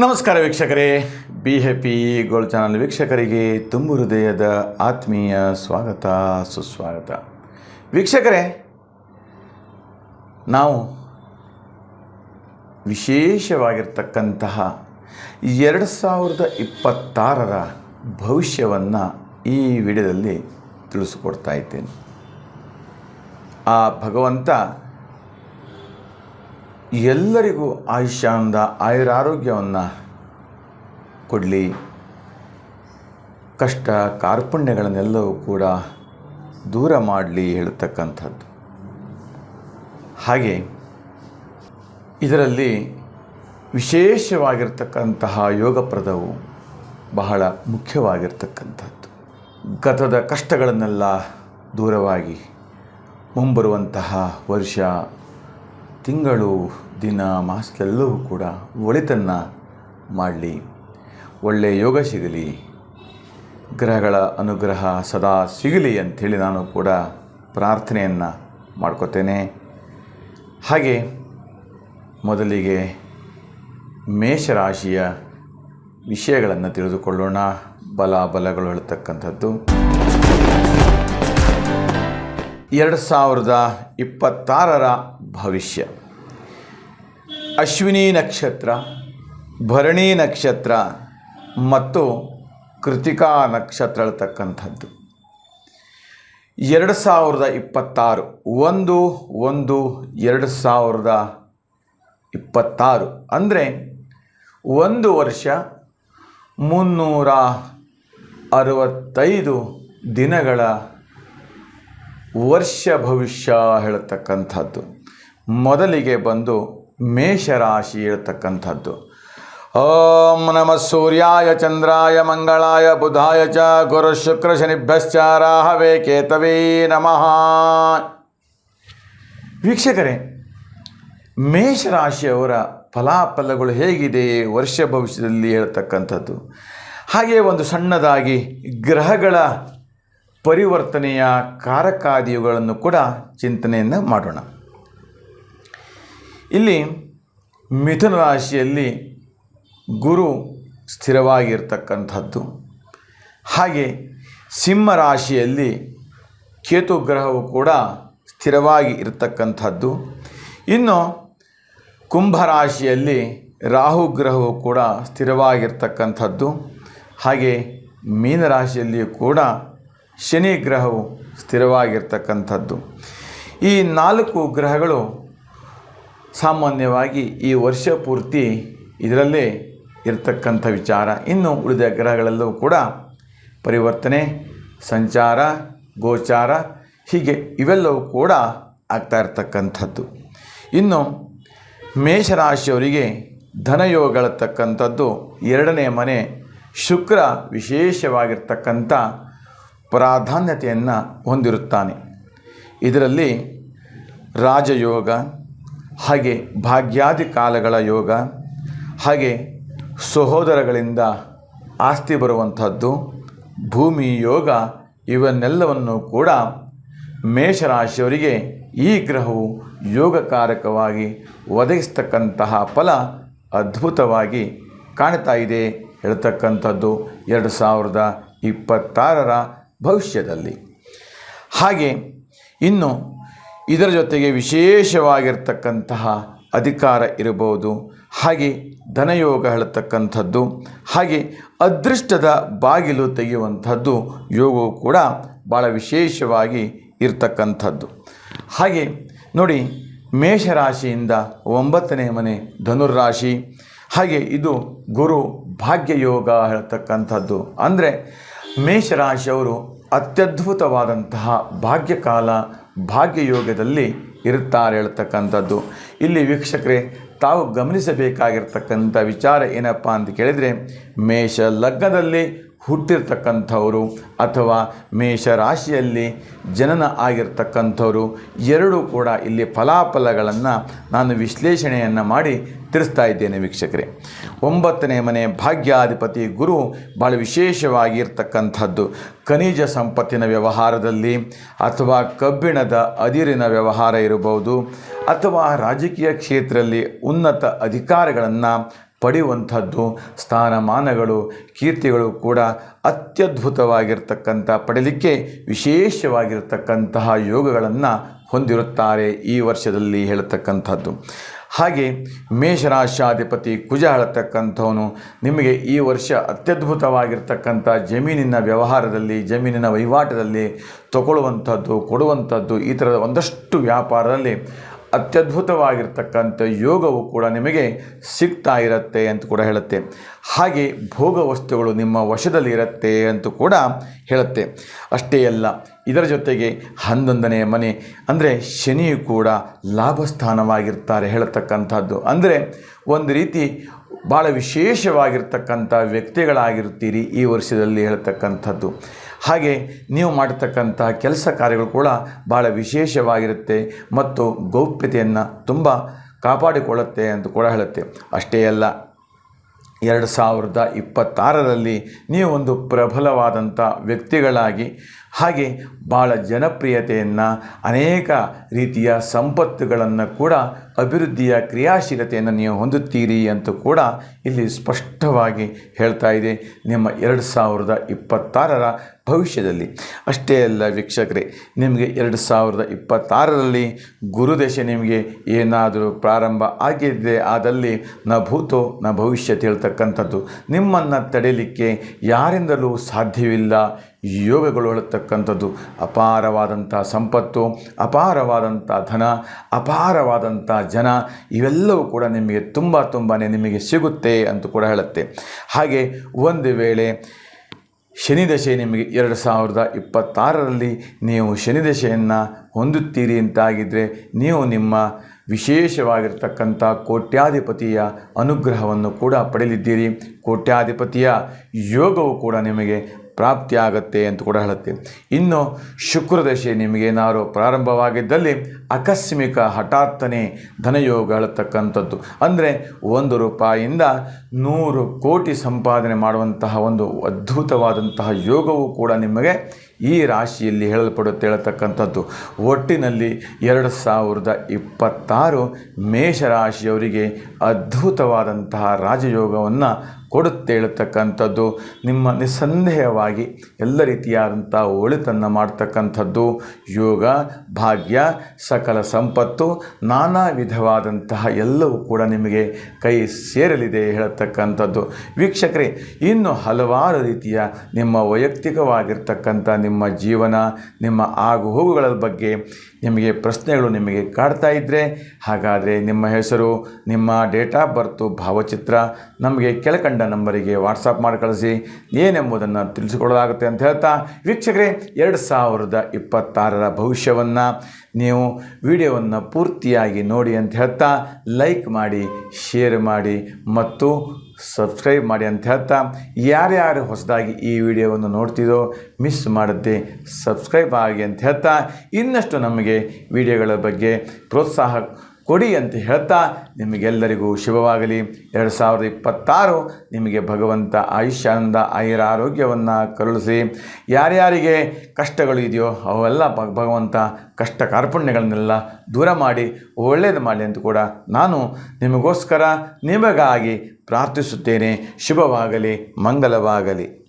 ನಮಸ್ಕಾರ ವೀಕ್ಷಕರೇ. Be happy gold channel ವೀಕ್ಷಕರಿಗೆ ತುಂಬು ಹೃದಯದ ಆತ್ಮೀಯ ಸ್ವಾಗತ, ಸುಸ್ವಾಗತ. ವೀಕ್ಷಕರೇ, ನಾವು ವಿಶೇಷವಾಗಿರ್ತಕ್ಕಂತಹ ಎರಡು ಸಾವಿರದ ಇಪ್ಪತ್ತಾರರ ಭವಿಷ್ಯವನ್ನು ಈ ವಿಡಿಯೋದಲ್ಲಿ ತಿಳಿಸ್ಕೊಡ್ತಾ ಇದ್ದೇನೆ. ಆ ಭಗವಂತ ಎಲ್ಲರಿಗೂ ಆಯುಷ್ಯಾಂದ ಆಯುರಾರೋಗ್ಯವನ್ನು ಕೊಡಲಿ. ಕಷ್ಟ ಕಾರ್ಪಣ್ಯಗಳನ್ನೆಲ್ಲವೂ ಕೂಡ ದೂರ ಮಾಡಲಿ ಹೇಳ್ತಕ್ಕಂಥದ್ದು. ಹಾಗೆ ಇದರಲ್ಲಿ ವಿಶೇಷವಾಗಿರ್ತಕ್ಕಂತಹ ಯೋಗಪ್ರದವು ಬಹಳ ಮುಖ್ಯವಾಗಿರ್ತಕ್ಕಂಥದ್ದು. ಗತದ ಕಷ್ಟಗಳನ್ನೆಲ್ಲ ದೂರವಾಗಿ ಮುಂಬರುವಂತಹ ವರ್ಷ ತಿಂಗಳು, ದಿನ ಮಾಸಕ್ಕೆಲ್ಲವೂ ಕೂಡ ಒಳಿತನ್ನು ಮಾಡಲಿ. ಒಳ್ಳೆಯ ಯೋಗ ಸಿಗಲಿ. ಗ್ರಹಗಳ ಅನುಗ್ರಹ ಸದಾ ಸಿಗಲಿ ಅಂಥೇಳಿ ನಾನು ಕೂಡ ಪ್ರಾರ್ಥನೆಯನ್ನು ಮಾಡ್ಕೋತೇನೆ. ಹಾಗೆ ಮೊದಲಿಗೆ ಮೇಷರಾಶಿಯ ವಿಷಯಗಳನ್ನು ತಿಳಿದುಕೊಳ್ಳೋಣ. ಬಲ ಬಲಗಳು ಹೇಳ್ತಕ್ಕಂಥದ್ದು. ಎರಡು ಸಾವಿರದ ಇಪ್ಪತ್ತಾರರ ಭವಿಷ್ಯ. ಅಶ್ವಿನಿ ನಕ್ಷತ್ರ, ಭರಣಿ ನಕ್ಷತ್ರ ಮತ್ತು ಕೃತಿಕಾ ನಕ್ಷತ್ರ ಹೇಳ್ತಕ್ಕಂಥದ್ದು ಎರಡು ಸಾವಿರದ ಇಪ್ಪತ್ತಾರು, ಒಂದು ಒಂದು, ಎರಡು ಸಾವಿರದ ಇಪ್ಪತ್ತಾರು ಅಂದರೆ ಒಂದು ವರ್ಷ ಮುನ್ನೂರ ಅರವತ್ತೈದು ದಿನಗಳ ವರ್ಷ ಭವಿಷ್ಯ ಹೇಳ್ತಕ್ಕಂಥದ್ದು. ಮೊದಲಿಗೆ ಬಂದು ಮೇಷರಾಶಿ ಹೇಳ್ತಕ್ಕಂಥದ್ದು. ಓಂ ನಮಃ ಸೂರ್ಯಾಯ, ಚಂದ್ರಾಯ, ಮಂಗಳಾಯ, ಬುಧಾಯ ಚ, ಗುರು ಶುಕ್ರ ಶನಿಭ್ಯಶ್ಚ, ರಾಹವೇ, ಕೇತವೇ ನಮಃ. ವೀಕ್ಷಕರೇ, ಮೇಷರಾಶಿಯವರ ಫಲಾಫಲಗಳು ಹೇಗಿದೆ ವರ್ಷ ಭವಿಷ್ಯದಲ್ಲಿ ಹೇಳ್ತಕ್ಕಂಥದ್ದು. ಹಾಗೆ ಒಂದು ಸಣ್ಣದಾಗಿ ಗ್ರಹಗಳ ಪರಿವರ್ತನೆಯ ಕಾರಕಾದಿಗಳನ್ನು ಕೂಡ ಚಿಂತನೆಯನ್ನು ಮಾಡೋಣ. ಇಲ್ಲಿ ಮಿಥುನ ರಾಶಿಯಲ್ಲಿ ಗುರು ಸ್ಥಿರವಾಗಿರ್ತಕ್ಕಂಥದ್ದು. ಹಾಗೆ ಸಿಂಹ ರಾಶಿಯಲ್ಲಿ ಕೇತು ಗ್ರಹವು ಕೂಡ ಸ್ಥಿರವಾಗಿ ಇರತಕ್ಕಂಥದ್ದು. ಇನ್ನು ಕುಂಭರಾಶಿಯಲ್ಲಿ ರಾಹು ಗ್ರಹವು ಕೂಡ ಸ್ಥಿರವಾಗಿರ್ತಕ್ಕಂಥದ್ದು. ಹಾಗೆ ಮೀನರಾಶಿಯಲ್ಲಿಯೂ ಕೂಡ ಶನಿ ಗ್ರಹವು ಸ್ಥಿರವಾಗಿರ್ತಕ್ಕಂಥದ್ದು. ಈ ನಾಲ್ಕು ಗ್ರಹಗಳು ಸಾಮಾನ್ಯವಾಗಿ ಈ ವರ್ಷ ಪೂರ್ತಿ ಇದರಲ್ಲೇ ಇರತಕ್ಕಂಥ ವಿಚಾರ. ಇನ್ನು ಉಳಿದ ಗ್ರಹಗಳಲ್ಲೂ ಕೂಡ ಪರಿವರ್ತನೆ, ಸಂಚಾರ, ಗೋಚಾರ ಹೀಗೆ ಇವೆಲ್ಲವೂ ಕೂಡ ಆಗ್ತಾ ಇರತಕ್ಕಂಥದ್ದು. ಇನ್ನು ಮೇಷರಾಶಿಯವರಿಗೆ ಧನಯೋಗಗಳತಕ್ಕಂಥದ್ದು ಎರಡನೇ ಮನೆ ಶುಕ್ರ ವಿಶೇಷವಾಗಿರ್ತಕ್ಕಂಥ ಪ್ರಾಧಾನ್ಯತೆಯನ್ನು ಹೊಂದಿರುತ್ತಾನೆ. ಇದರಲ್ಲಿ ರಾಜಯೋಗ, ಹಾಗೆ ಭಾಗ್ಯಾದಿ ಕಾಲಗಳ ಯೋಗ, ಹಾಗೆ ಸಹೋದರಗಳಿಂದ ಆಸ್ತಿ ಬರುವಂಥದ್ದು, ಭೂಮಿ ಯೋಗ ಇವನ್ನೆಲ್ಲವನ್ನು ಕೂಡ ಮೇಷರಾಶಿಯವರಿಗೆ ಈ ಗ್ರಹವು ಯೋಗಕಾರಕವಾಗಿ ಒದಗಿಸ್ತಕ್ಕಂತಹ ಫಲ ಅದ್ಭುತವಾಗಿ ಕಾಣ್ತಾ ಇದೆ, ಹೇಳ್ತಕ್ಕಂಥದ್ದು. ಎರಡು ಸಾವಿರದ ಇಪ್ಪತ್ತಾರರ ಭವಿಷ್ಯದಲ್ಲಿ. ಹಾಗೆ ಇನ್ನು ಇದರ ಜೊತೆಗೆ ವಿಶೇಷವಾಗಿರ್ತಕ್ಕಂತಹ ಅಧಿಕಾರ ಇರಬಹುದು, ಹಾಗೆ ಧನಯೋಗ ಹೇಳತಕ್ಕಂಥದ್ದು, ಹಾಗೆ ಅದೃಷ್ಟದ ಬಾಗಿಲು ತೆಗೆಯುವಂಥದ್ದು, ಯೋಗವು ಕೂಡ ಭಾಳ ವಿಶೇಷವಾಗಿ ಇರ್ತಕ್ಕಂಥದ್ದು. ಹಾಗೆ ನೋಡಿ, ಮೇಷರಾಶಿಯಿಂದ ಒಂಬತ್ತನೇ ಮನೆ ಧನುರ್ರಾಶಿ, ಹಾಗೆ ಇದು ಗುರು ಭಾಗ್ಯಯೋಗ ಹೇಳ್ತಕ್ಕಂಥದ್ದು. ಅಂದರೆ ಮೇಷರಾಶಿಯವರು ಅತ್ಯದ್ಭುತವಾದಂತಹ ಭಾಗ್ಯಕಾಲ ಭಾಗ್ಯಯೋಗದಲ್ಲಿ ಇರುತ್ತಾರೆ ಹೇಳ್ತಕ್ಕಂಥದ್ದು. ಇಲ್ಲಿ ವೀಕ್ಷಕರೇ, ತಾವು ಗಮನಿಸಬೇಕಾಗಿರ್ತಕ್ಕಂಥ ವಿಚಾರ ಏನಪ್ಪ ಅಂತ ಕೇಳಿದರೆ, ಮೇಷ ಲಗ್ನದಲ್ಲಿ ಹುಟ್ಟಿರ್ತಕ್ಕಂಥವರು ಅಥವಾ ಮೇಷ ರಾಶಿಯಲ್ಲಿ ಜನನ ಆಗಿರ್ತಕ್ಕಂಥವರು ಎರಡೂ ಕೂಡ ಇಲ್ಲಿ ಫಲಾಫಲಗಳನ್ನು ನಾನು ವಿಶ್ಲೇಷಣೆಯನ್ನು ಮಾಡಿ ತಿಳಿಸ್ತಾ ಇದ್ದೇನೆ ವೀಕ್ಷಕರೇ. ಒಂಬತ್ತನೇ ಮನೆ ಭಾಗ್ಯಾಧಿಪತಿ ಗುರು ಭಾಳ ವಿಶೇಷವಾಗಿರ್ತಕ್ಕಂಥದ್ದು. ಖನಿಜ ಸಂಪತ್ತಿನ ವ್ಯವಹಾರದಲ್ಲಿ ಅಥವಾ ಕಬ್ಬಿಣದ ಅದಿರಿನ ವ್ಯವಹಾರ ಇರಬಹುದು ಅಥವಾ ರಾಜಕೀಯ ಕ್ಷೇತ್ರದಲ್ಲಿ ಉನ್ನತ ಅಧಿಕಾರಗಳನ್ನು ಪಡೆಯುವಂಥದ್ದು, ಸ್ಥಾನಮಾನಗಳು, ಕೀರ್ತಿಗಳು ಕೂಡ ಅತ್ಯದ್ಭುತವಾಗಿರ್ತಕ್ಕಂಥ, ಪಡೀಲಿಕ್ಕೆ ವಿಶೇಷವಾಗಿರ್ತಕ್ಕಂತಹ ಯೋಗಗಳನ್ನು ಹೊಂದಿರುತ್ತಾರೆ ಈ ವರ್ಷದಲ್ಲಿ ಹೇಳತಕ್ಕಂಥದ್ದು. ಹಾಗೆ ಮೇಷರಾಶಾಧಿಪತಿ ಕುಜ ಹೇಳತಕ್ಕಂಥವನು, ನಿಮಗೆ ಈ ವರ್ಷ ಅತ್ಯದ್ಭುತವಾಗಿರ್ತಕ್ಕಂಥ ಜಮೀನಿನ ವ್ಯವಹಾರದಲ್ಲಿ, ಜಮೀನಿನ ವಹಿವಾಟದಲ್ಲಿ ತಗೊಳ್ಳುವಂಥದ್ದು, ಕೊಡುವಂಥದ್ದು ಈ ಥರದ ಒಂದಷ್ಟು ವ್ಯಾಪಾರದಲ್ಲಿ ಅತ್ಯದ್ಭುತವಾಗಿರ್ತಕ್ಕಂಥ ಯೋಗವು ಕೂಡ ನಿಮಗೆ ಸಿಗ್ತಾ ಇರುತ್ತೆ ಅಂತ ಕೂಡ ಹೇಳುತ್ತೆ. ಹಾಗೆ ಭೋಗ ವಸ್ತುಗಳು ನಿಮ್ಮ ವಶದಲ್ಲಿ ಇರುತ್ತೆ ಅಂತ ಕೂಡ ಹೇಳುತ್ತೆ. ಅಷ್ಟೇ ಅಲ್ಲ, ಇದರ ಜೊತೆಗೆ ಹನ್ನೊಂದನೆಯ ಮನೆ ಅಂದರೆ ಶನಿಯು ಕೂಡ ಲಾಭಸ್ಥಾನವಾಗಿರ್ತಾರೆ ಹೇಳತಕ್ಕಂಥದ್ದು. ಅಂದರೆ ಒಂದು ರೀತಿ ಭಾಳ ವಿಶೇಷವಾಗಿರ್ತಕ್ಕಂಥ ವ್ಯಕ್ತಿಗಳಾಗಿರ್ತೀರಿ ಈ ವರ್ಷದಲ್ಲಿ ಹೇಳ್ತಕ್ಕಂಥದ್ದು. ಹಾಗೆ ನೀವು ಮಾಡತಕ್ಕಂಥ ಕೆಲಸ ಕಾರ್ಯಗಳು ಕೂಡ ಭಾಳ ವಿಶೇಷವಾಗಿರುತ್ತೆ ಮತ್ತು ಗೌಪ್ಯತೆಯನ್ನು ತುಂಬ ಕಾಪಾಡಿಕೊಳ್ಳುತ್ತೆ ಅಂತ ಕೂಡ ಹೇಳುತ್ತೆ. ಅಷ್ಟೇ ಅಲ್ಲ, ಎರಡು ಸಾವಿರದ ಇಪ್ಪತ್ತಾರರಲ್ಲಿ ನೀವು ಒಂದು ಪ್ರಬಲವಾದಂಥ ವ್ಯಕ್ತಿಗಳಾಗಿ ಹಾಗೆ ಭಾಳ ಜನಪ್ರಿಯತೆಯನ್ನು ಅನೇಕ ರೀತಿಯ ಸಂಪತ್ತುಗಳನ್ನು ಕೂಡ, ಅಭಿವೃದ್ಧಿಯ ಕ್ರಿಯಾಶೀಲತೆಯನ್ನು ನೀವು ಹೊಂದುತ್ತೀರಿ ಅಂತ ಕೂಡ ಇಲ್ಲಿ ಸ್ಪಷ್ಟವಾಗಿ ಹೇಳ್ತಾ ಇದೆ ನಿಮ್ಮ ಎರಡು ಸಾವಿರದ ಇಪ್ಪತ್ತಾರರ ಭವಿಷ್ಯದಲ್ಲಿ. ಅಷ್ಟೇ ಅಲ್ಲ ವೀಕ್ಷಕರೇ, ನಿಮಗೆ ಎರಡು ಸಾವಿರದ ಇಪ್ಪತ್ತಾರರಲ್ಲಿ ಗುರುದಶೆ ನಿಮಗೆ ಏನಾದರೂ ಪ್ರಾರಂಭ ಆಗಿದೆ ಆದಲ್ಲಿ ನ ಭೂತೋ, ನ ಭವಿಷ್ಯ ಹೇಳ್ತಕ್ಕಂಥದ್ದು. ನಿಮ್ಮನ್ನು ತಡೆಯಲಿಕ್ಕೆ ಯಾರಿಂದಲೂ ಸಾಧ್ಯವಿಲ್ಲ. ಯೋಗಗಳು ಹೇಳತಕ್ಕಂಥದ್ದು ಅಪಾರವಾದಂಥ ಸಂಪತ್ತು, ಅಪಾರವಾದಂಥ ಧನ, ಅಪಾರವಾದಂಥ ಜನ, ಇವೆಲ್ಲವೂ ಕೂಡ ನಿಮಗೆ ತುಂಬ ತುಂಬಾ ನಿಮಗೆ ಸಿಗುತ್ತೆ ಅಂತ ಕೂಡ ಹೇಳುತ್ತೆ. ಹಾಗೆ ಒಂದು ವೇಳೆ ಶನಿದಶೆ ನಿಮಗೆ ಎರಡು ಸಾವಿರದ ಇಪ್ಪತ್ತಾರರಲ್ಲಿ ನೀವು ಶನಿದಶೆಯನ್ನು ಹೊಂದುತ್ತೀರಿ ಅಂತಾಗಿದ್ದರೆ ನೀವು ನಿಮ್ಮ ವಿಶೇಷವಾಗಿರ್ತಕ್ಕಂಥ ಕೋಟ್ಯಾಧಿಪತಿಯ ಅನುಗ್ರಹವನ್ನು ಕೂಡ ಪಡೆಯಲಿದ್ದೀರಿ. ಕೋಟ್ಯಾಧಿಪತಿಯ ಯೋಗವು ಕೂಡ ನಿಮಗೆ ಪ್ರಾಪ್ತಿಯಾಗತ್ತೆ ಅಂತ ಕೂಡ ಹೇಳುತ್ತೆ ಇನ್ನು ಶುಕ್ರದಶೆ ನಿಮಗೇನಾದ್ರು ಪ್ರಾರಂಭವಾಗಿದ್ದಲ್ಲಿ ಆಕಸ್ಮಿಕ ಹಠಾತ್ತನೆ ಧನಯೋಗ ಹೇಳತಕ್ಕಂಥದ್ದು. ಅಂದರೆ ಒಂದು ರೂಪಾಯಿಯಿಂದ ನೂರು ಕೋಟಿ ಸಂಪಾದನೆ ಮಾಡುವಂತಹ ಒಂದು ಅದ್ಭುತವಾದಂತಹ ಯೋಗವು ಕೂಡ ನಿಮಗೆ ಈ ರಾಶಿಯಲ್ಲಿ ಹೇಳಲ್ಪಡುತ್ತೆ ಹೇಳತಕ್ಕಂಥದ್ದು ಒಟ್ಟಿನಲ್ಲಿ ಎರಡು ಸಾವಿರದ ಇಪ್ಪತ್ತಾರು ಮೇಷರಾಶಿಯವರಿಗೆ ಅದ್ಭುತವಾದಂತಹ ರಾಜಯೋಗವನ್ನು ಕೊಡುತ್ತೆ ಹೇಳ್ತಕ್ಕಂಥದ್ದು. ನಿಮ್ಮ ನಿಸ್ಸಂದೇಹವಾಗಿ ಎಲ್ಲ ರೀತಿಯಾದಂಥ ಒಳಿತನ್ನು ಮಾಡ್ತಕ್ಕಂಥದ್ದು ಯೋಗ, ಭಾಗ್ಯ, ಸಕಲ ಸಂಪತ್ತು, ನಾನಾ ವಿಧವಾದಂತಹ ಎಲ್ಲವೂ ಕೂಡ ನಿಮಗೆ ಕೈ ಸೇರಲಿದೆ ಹೇಳತಕ್ಕಂಥದ್ದು. ವೀಕ್ಷಕರೇ, ಇನ್ನು ಹಲವಾರು ರೀತಿಯ ನಿಮ್ಮ ವೈಯಕ್ತಿಕವಾಗಿರ್ತಕ್ಕಂಥ ನಿಮ್ಮ ಜೀವನ, ನಿಮ್ಮ ಆಗು ಹೋಗುಗಳ ಬಗ್ಗೆ ನಿಮಗೆ ಪ್ರಶ್ನೆಗಳು ನಿಮಗೆ ಕಾಡ್ತಾ ಇದ್ದರೆ ಹಾಗಾದರೆ ನಿಮ್ಮ ಹೆಸರು, ನಿಮ್ಮ ಡೇಟ್ ಆಫ್ ಬರ್ತು, ಭಾವಚಿತ್ರ ನಮಗೆ ಕೆಳಕಂಡ ನಂಬರಿಗೆ ವಾಟ್ಸಪ್ ಮಾಡಿ ಕಳಿಸಿ. ಏನೆಂಬುದನ್ನು ತಿಳಿಸಿಕೊಡಲಾಗುತ್ತೆ ಅಂತ ಹೇಳ್ತಾ, ವೀಕ್ಷಕರೇ, ಎರಡು ಸಾವಿರದ ಇಪ್ಪತ್ತಾರರ ಭವಿಷ್ಯವನ್ನು ನೀವು ವಿಡಿಯೋವನ್ನು ಪೂರ್ತಿಯಾಗಿ ನೋಡಿ ಅಂತ ಹೇಳ್ತಾ, ಲೈಕ್ ಮಾಡಿ, ಶೇರ್ ಮಾಡಿ ಮತ್ತು ಸಬ್ಸ್ಕ್ರೈಬ್ ಮಾಡಿ ಅಂತ ಹೇಳ್ತಾ ಯಾರ್ಯಾರು ಹೊಸದಾಗಿ ಈ ವಿಡಿಯೋವನ್ನು ನೋಡ್ತಿದ್ದೋ ಮಿಸ್ ಮಾಡುತ್ತೆ ಸಬ್ಸ್ಕ್ರೈಬ್ ಆಗಿ ಅಂತ ಹೇಳ್ತಾ ಇನ್ನಷ್ಟು ನಮಗೆ ವಿಡಿಯೋಗಳ ಬಗ್ಗೆ ಪ್ರೋತ್ಸಾಹ ಕೊಡಿ ಅಂತ ಹೇಳ್ತಾ ನಿಮಗೆಲ್ಲರಿಗೂ ಶುಭವಾಗಲಿ. ಎರಡು ಸಾವಿರದ ಇಪ್ಪತ್ತಾರು ನಿಮಗೆ ಭಗವಂತ ಆಯುಷ್ಯಾನಂದ ಆಯುರ ಆರೋಗ್ಯವನ್ನು ಕರುಳಿಸಿ. ಯಾರ್ಯಾರಿಗೆ ಕಷ್ಟಗಳು ಇದೆಯೋ ಅವೆಲ್ಲ ಭಗವಂತ ಕಷ್ಟ ಕಾರ್ಪಣ್ಯಗಳನ್ನೆಲ್ಲ ದೂರ ಮಾಡಿ ಒಳ್ಳೆಯದು ಮಾಡಲಿ ಅಂತ ಕೂಡ ನಾನು ನಿಮಗೋಸ್ಕರ ನಿಮಗಾಗಿ ಪ್ರಾರ್ಥಿಸುತ್ತೇನೆ. ಶುಭವಾಗಲಿ, ಮಂಗಲವಾಗಲಿ.